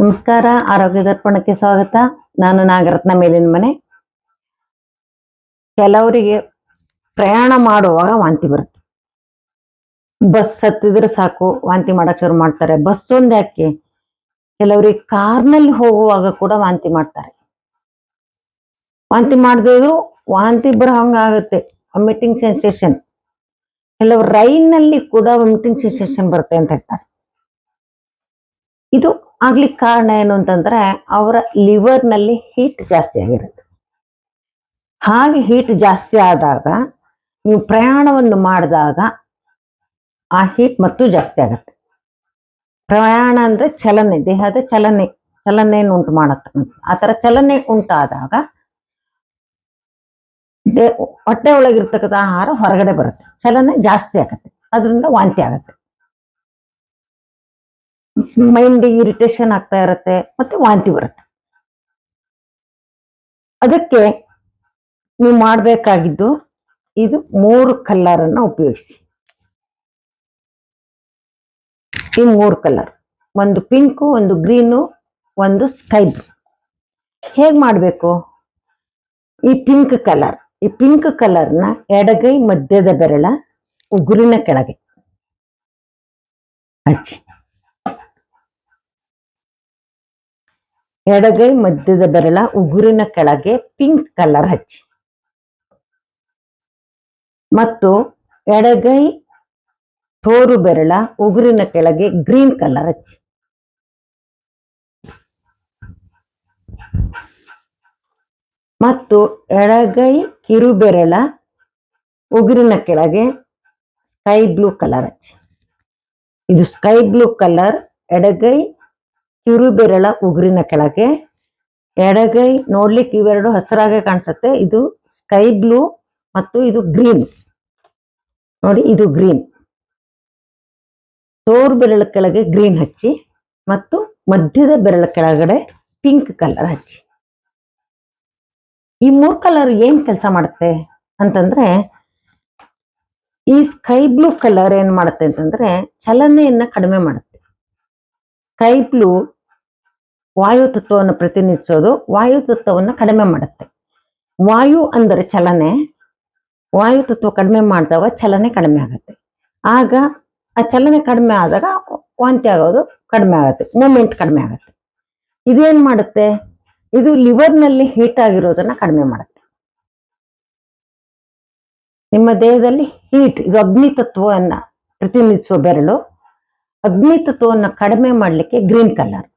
ನಮಸ್ಕಾರ, ಆರೋಗ್ಯ ದರ್ಪಣಕ್ಕೆ ಸ್ವಾಗತ. ನಾನು ನಾಗರತ್ನ ಮೇಲಿನ ಮನೆ. ಕೆಲವರಿಗೆ ಪ್ರಯಾಣ ಮಾಡುವಾಗ ವಾಂತಿ ಬರುತ್ತೆ. ಬಸ್ ಹತ್ತಿದ್ರೆ ಸಾಕು, ವಾಂತಿ ಮಾಡಕ್ ಶುರು ಮಾಡ್ತಾರೆ. ಬಸ್ ಒಂದ್ ಯಾಕೆ? ಕೆಲವರಿಗೆ ಕಾರ್ನಲ್ಲಿ ಹೋಗುವಾಗ ಕೂಡ ವಾಂತಿ ಮಾಡ್ತಾರೆ. ವಾಂತಿ ಮಾಡಿದ್ರು ವಾಂತಿ ಬರೋ ಹಂಗಾಗುತ್ತೆ ವಾಮಿಟಿಂಗ್ ಸೆನ್ಸೇಷನ್ ಕೆಲವರು ರೈಲ್ನಲ್ಲಿ ಕೂಡ ವಾಮಿಟಿಂಗ್ ಸೆನ್ಸೇಷನ್ ಬರುತ್ತೆ ಅಂತ ಹೇಳ್ತಾರೆ. ಇದು ಆಗ್ಲಿಕ್ಕೆ ಕಾರಣ ಏನು ಅಂತಂದ್ರೆ ಅವರ ಲಿವರ್ನಲ್ಲಿ ಹೀಟ್ ಜಾಸ್ತಿ ಆಗಿರುತ್ತೆ. ಹಾಗೆ ಹೀಟ್ ಜಾಸ್ತಿ ಆದಾಗ ನೀವು ಪ್ರಯಾಣವನ್ನು ಮಾಡಿದಾಗ ಆ ಹೀಟ್ ಮತ್ತು ಜಾಸ್ತಿ ಆಗುತ್ತೆ. ಪ್ರಯಾಣ ಅಂದ್ರೆ ಚಲನೆ, ದೇಹದ ಚಲನೆ, ಚಲನೆಯನ್ನು ಉಂಟು ಮಾಡತ್ತೆ. ಆ ತರ ಚಲನೆ ಉಂಟಾದಾಗ ಹೊಟ್ಟೆ ಒಳಗಿರ್ತಕ್ಕಂಥ ಆಹಾರ ಹೊರಗಡೆ ಬರುತ್ತೆ. ಚಲನೆ ಜಾಸ್ತಿ ಆಗುತ್ತೆ. ಅದರಿಂದ ವಾಂತಿ ಆಗುತ್ತೆ. ಮೈಂಡ್ ಇರಿಟೇಷನ್ ಆಗ್ತಾ ಇರುತ್ತೆ ಮತ್ತೆ ವಾಂತಿ ಬರುತ್ತೆ. ಅದಕ್ಕೆ ನೀವು ಮಾಡಬೇಕಾಗಿದ್ದು ಇದು ಮೂರು ಕಲ್ಲರನ್ನು ಉಪಯೋಗಿಸಿ. ಈ ಮೂರು ಕಲರ್ ಒಂದು ಪಿಂಕು, ಒಂದು ಗ್ರೀನು, ಒಂದು ಸ್ಕೈ ಬ್ಲೂ. ಹೇಗ್ ಮಾಡಬೇಕು? ಈ ಪಿಂಕ್ ಕಲರ್. ಈ ಪಿಂಕ್ ಕಲರ್ನ ಎಡಗೈ ಮಧ್ಯದ ಬೆರಳ ಉಗುರಿನ ಕೆಳಗೆ. ಹಚ್ಚಿ ಎಡಗೈ ಮಧ್ಯದ ಬೆರಳ ಉಗುರಿನ ಕೆಳಗೆ ಪಿಂಕ್ ಕಲರ್ ಹಚ್ಚಿ. ಮತ್ತು ಎಡಗೈ ತೋರು ಬೆರಳ ಉಗುರಿನ ಕೆಳಗೆ ಗ್ರೀನ್ ಕಲರ್ ಹಚ್ಚಿ. ಮತ್ತು ಎಡಗೈ ಕಿರುಬೆರಳ ಉಗುರಿನ ಕೆಳಗೆ ಸ್ಕೈ ಬ್ಲೂ ಕಲರ್ ಹಚ್ಚಿ. ಇದು ಸ್ಕೈ ಬ್ಲೂ ಕಲರ್, ಎಡಗೈ ಕಿರುಬೆರಳ ಉಗುರಿನ ಕೆಳಗೆ, ಎಡಗೈ ನೋಡ್ಲಿಕ್ಕೆ ಇವೆರಡು ಹಸಿರಾಗೆ ಕಾಣಿಸುತ್ತೆ. ಇದು ಸ್ಕೈ ಬ್ಲೂ ಮತ್ತು ಇದು ಗ್ರೀನ್. ನೋಡಿ, ಇದು ಗ್ರೀನ್. ತೋರು ಬೆರಳ ಕೆಳಗೆ ಗ್ರೀನ್ ಹಚ್ಚಿ ಮತ್ತು ಮಧ್ಯದ ಬೆರಳ ಕೆಳಗಡೆ ಪಿಂಕ್ ಕಲರ್ ಹಚ್ಚಿ. ಈ ಮೂರ್ ಕಲರ್ ಏನ್ ಕೆಲಸ ಮಾಡುತ್ತೆ ಅಂತಂದ್ರೆ, ಈ ಸ್ಕೈ ಬ್ಲೂ ಕಲರ್ ಏನ್ ಮಾಡುತ್ತೆ ಅಂತಂದ್ರೆ ಚಲನೆಯನ್ನ ಕಡಿಮೆ ಮಾಡುತ್ತೆ. ಸ್ಕೈ ಬ್ಲೂ ವಾಯು ತತ್ವವನ್ನು ಪ್ರತಿನಿಧಿಸೋದು, ವಾಯು ತತ್ವವನ್ನು ಕಡಿಮೆ ಮಾಡುತ್ತೆ. ವಾಯು ಅಂದರೆ ಚಲನೆ, ವಾಯು ತತ್ವ ಕಡಿಮೆ ಮಾಡಿದಾಗ ಚಲನೆ ಕಡಿಮೆ ಆಗುತ್ತೆ. ಆಗ ಆ ಚಲನೆ ಕಡಿಮೆ ಆದಾಗ ವಾಂತಿ ಆಗೋದು ಕಡಿಮೆ ಆಗುತ್ತೆ ಮೂಮೆಂಟ್ ಕಡಿಮೆ ಆಗುತ್ತೆ. ಇದೇನ್ ಮಾಡುತ್ತೆ? ಇದು ಲಿವರ್ನಲ್ಲಿ ನಲ್ಲಿ ಹೀಟ್ ಆಗಿರೋದನ್ನ ಕಡಿಮೆ ಮಾಡುತ್ತೆ. ನಿಮ್ಮ ದೇಹದಲ್ಲಿ ಹೀಟ್ ಇದು ಅಗ್ನಿ ತತ್ವವನ್ನ ಪ್ರತಿನಿಧಿಸುವ ಬೆರಳು. ಅಗ್ನಿ ತತ್ವವನ್ನು ಕಡಿಮೆ ಮಾಡಲಿಕ್ಕೆ ಗ್ರೀನ್ ಕಲರ್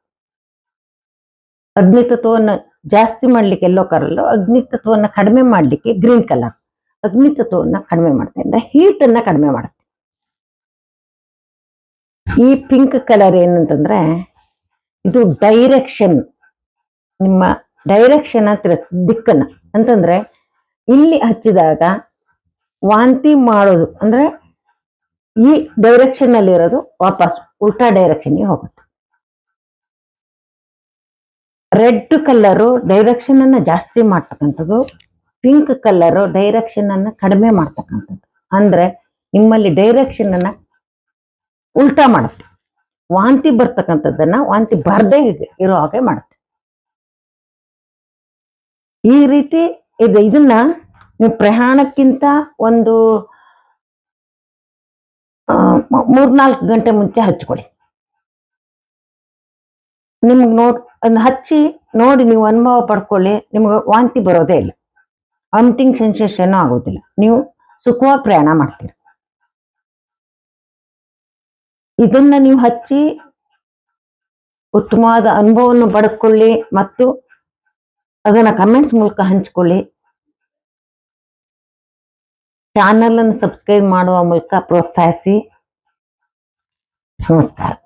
ಅಗ್ನಿ ತತ್ವವನ್ನು ಜಾಸ್ತಿ ಮಾಡಲಿಕ್ಕೆ ಎಲ್ಲೋ ಕಲರ್ ಅಗ್ನಿ ತತ್ವವನ್ನು ಕಡಿಮೆ ಮಾಡಲಿಕ್ಕೆ ಗ್ರೀನ್ ಕಲರ್ ಅಗ್ನಿ ತತ್ವವನ್ನು ಕಡಿಮೆ ಮಾಡುತ್ತೆ. ಅಂದ್ರೆ ಹೀಟನ್ನು ಕಡಿಮೆ ಮಾಡುತ್ತೆ. ಈ ಪಿಂಕ್ ಕಲರ್ ಏನಂತಂದ್ರೆ, ಇದು ಡೈರೆಕ್ಷನ್ ನಿಮ್ಮ ಡೈರೆಕ್ಷನ್ ತಿಳಿಸ್ ದಿಕ್ಕನ್ನ. ಅಂತಂದ್ರೆ, ಇಲ್ಲಿ ಹಚ್ಚಿದಾಗ ವಾಂತಿ ಮಾಡೋದು, ಅಂದ್ರೆ ಈ ಡೈರೆಕ್ಷನ್ ಇರೋದು ವಾಪಸ್ ಉಲ್ಟಾ ಡೈರೆಕ್ಷನ್ ಹೋಗುತ್ತೆ. ರೆಡ್ ಕಲ್ಲರು ಡೈರೆಕ್ಷನ್ ಅನ್ನ ಜಾಸ್ತಿ ಮಾಡ್ತಕ್ಕಂಥದ್ದು ಪಿಂಕ್ ಕಲ್ಲರು ಡೈರೆಕ್ಷನ್ ಅನ್ನ ಕಡಿಮೆ ಮಾಡ್ತಕ್ಕಂಥದ್ದು. ಅಂದ್ರೆ, ನಿಮ್ಮಲ್ಲಿ ಡೈರೆಕ್ಷನ್ ಅನ್ನ ಉಲ್ಟಾ ಮಾಡುತ್ತೆ. ವಾಂತಿ ಬರ್ತಕ್ಕಂಥದ್ದನ್ನ ವಾಂತಿ ಬರ್ದೇ ಇರೋ ಹಾಗೆ ಮಾಡುತ್ತೆ. ಈ ರೀತಿ ಇದು. ಇದನ್ನ ನೀವು ಪ್ರಯಾಣಕ್ಕಿಂತ ಒಂದು ಮೂರ್ನಾಲ್ಕು ಗಂಟೆ ಮುಂಚೆ ಹಚ್ಕೊಳ್ಳಿ. ನಿಮ್ಗೆ ನೋಡ್ ಹಚ್ಚಿ ನೋಡಿ ನೀವು ಅನುಭವ ಪಡ್ಕೊಳ್ಳಿ. ನಿಮ್ಗೆ ವಾಂತಿ ಬರೋದೇ ಇಲ್ಲ. ವಾಮಿಟಿಂಗ್ ಸೆನ್ಸೇಷನ್ ಆಗೋದಿಲ್ಲ. ನೀವು ಸುಖವಾಗಿ ಪ್ರಯಾಣ ಮಾಡ್ತೀರಿ. ಇದನ್ನ ನೀವು ಹಚ್ಚಿ ಉತ್ತಮವಾದ ಅನುಭವವನ್ನು ಪಡ್ಕೊಳ್ಳಿ ಮತ್ತು ಅದನ್ನ ಕಮೆಂಟ್ಸ್ ಮೂಲಕ ಹಂಚಿಕೊಳ್ಳಿ. ಚಾನಲ್ ಅನ್ನು ಸಬ್ಸ್ಕ್ರೈಬ್ ಮಾಡುವ ಮೂಲಕ ಪ್ರೋತ್ಸಾಹಿಸಿ. ನಮಸ್ಕಾರ.